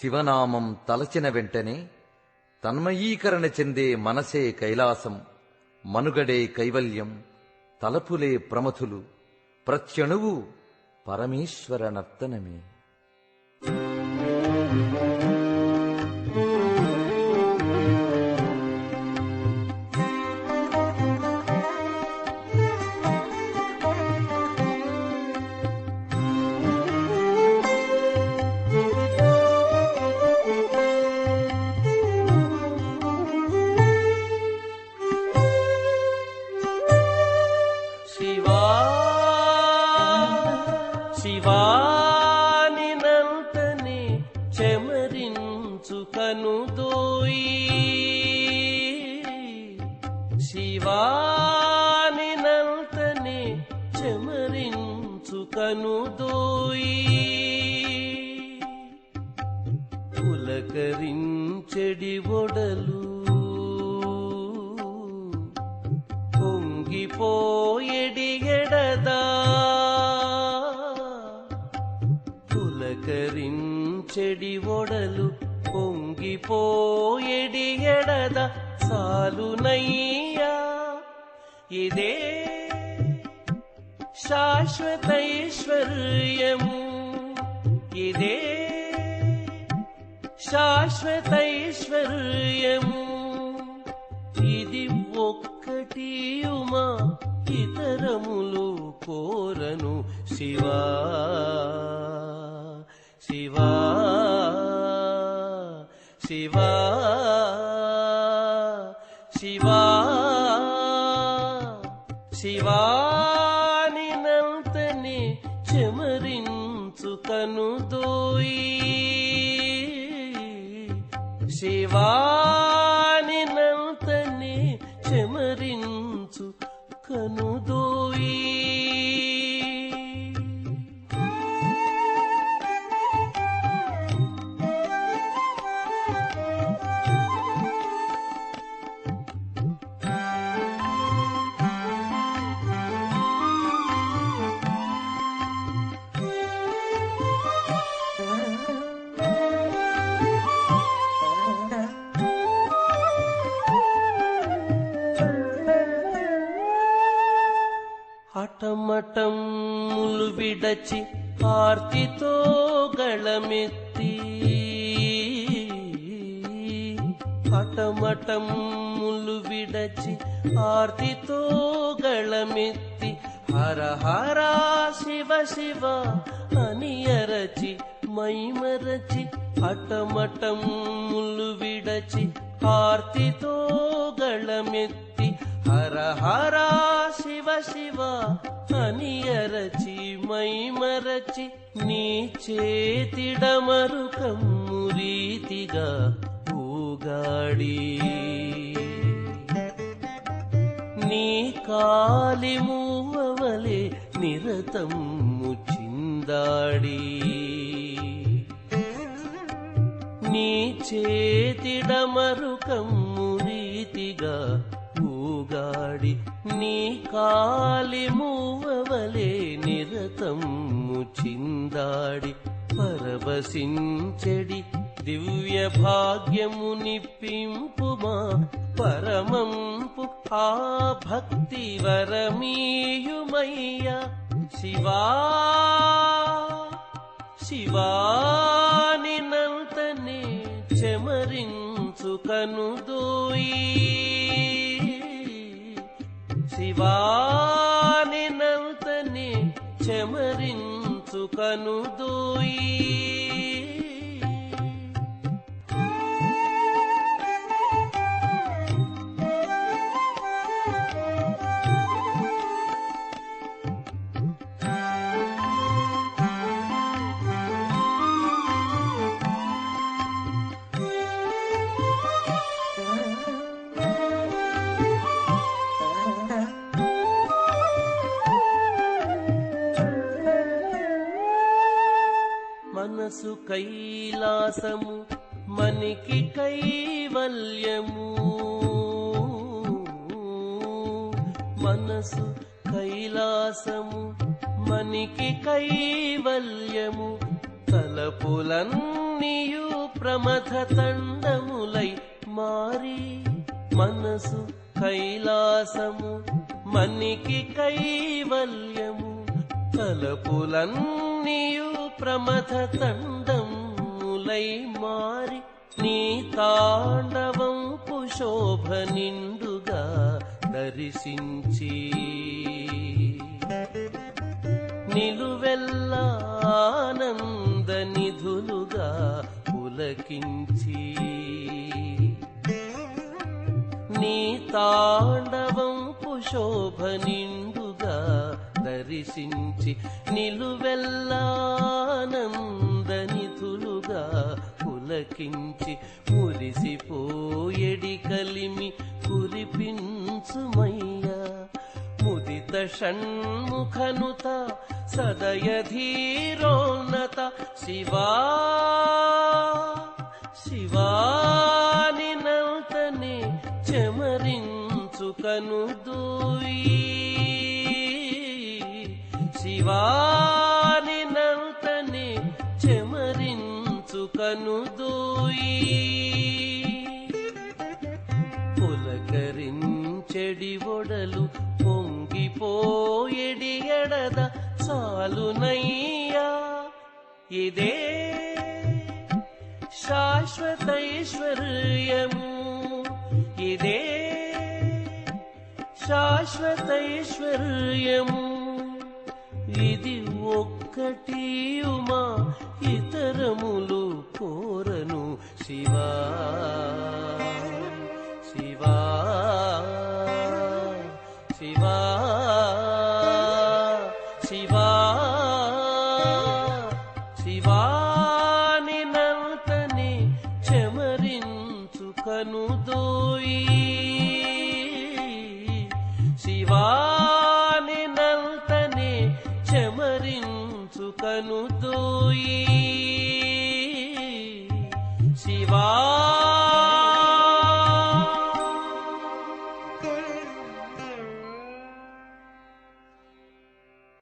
శివనామం తలచిన వెంటనే తన్మయీకరణ చెందే మనసే కైలాసం మనుగడే కైవల్యం తలపులే ప్రమథులు ప్రత్యణువు పరమేశ్వర నర్తనమే. శివాని నంతని చెమరించు కనుదోయి శివాని నంతని చెమరించు కనుదోయి పులకరించెడి ఒడలు పొంగిపో చెడి ఒడలు పొంగిపోయెడి ఎడద సాలునయ్యా ఇదే శాశ్వతైశ్వర్యము. ఇదే శాశ్వతైశ్వర్యము. ఇది ఒక్కటి ఉమా ఇతరములు కోరను శివా. శివా. శివా శివా శివాని నంతని చెమరించు కనుదోయి శివాని చెమరించు కనుదోయి ఆటమటములు విడచి ఆర్తితో గళమెత్తి. ఆటమటములు విడచి ఆర్తితో గళమెత్తి. హర హర శివ శివ అని అరచి మైమరచి అటమటములు విడచి ఆర్తితో గళమెత్తి. హర హర శివ శివ అని అరచి మైమరచి నీ చేతిడమరు కమ్మురీతిగా ఊగాడి నీ కాలి మూవలే నిరతము చిందాడి. నీ చేతిడమరు కమ్మురీతిగా గాడి నీ కాలి మూవవలే నిరతము చిందాడి పరవశించెడి దివ్య భాగ్యము నిప్పింపుమా పరమంపు ఆ భక్తి వరమీయుమయ్యా. శివా శివాని నంతనే చెమరించు కనుదోయీ. శివాని నంతనే చెమరించు కనుదోయి మనసు కైలాసము మనికి కైవల్యము. మనసు కైలాసము మనికి కైవల్యము. తలపులన్నీయు ప్రమథ తండములై మారి మనసు కైలాసము మనికి కైవల్యము. తలపులన్నీయు ప్రమథ తండములై మారి నీ తాండవం పుశోభ నిండుగా దర్శించి. నిలువెల్లా ఆనంద నిధులుగా పులకించి. నీ తాండవం పుశోభ నిండు దర్శించి నిలువెల్లానందనిధులుగా పులకించి మురిసిపోయడి కలిమి కురిపించుమయ్యా. ముదిత షణ్ముఖనుత సదయధీరోన్నత శివా. శివాని నౌతనే చెమరించుకను దూయి వాని నౌతనే చెమరించుకను దూయి. పులకరించెడి ఒడలు పొంగిపోయెడి ఎడద చాలునయ్యా. ఇదే శాశ్వతైశ్వర్యము. ఇదే శాశ్వతైశ్వర్యము. ఇది ఒక్కటి ఉమా ఇతరములు కోరను శివా. శివా. శివా. శివా. శివా. कुतो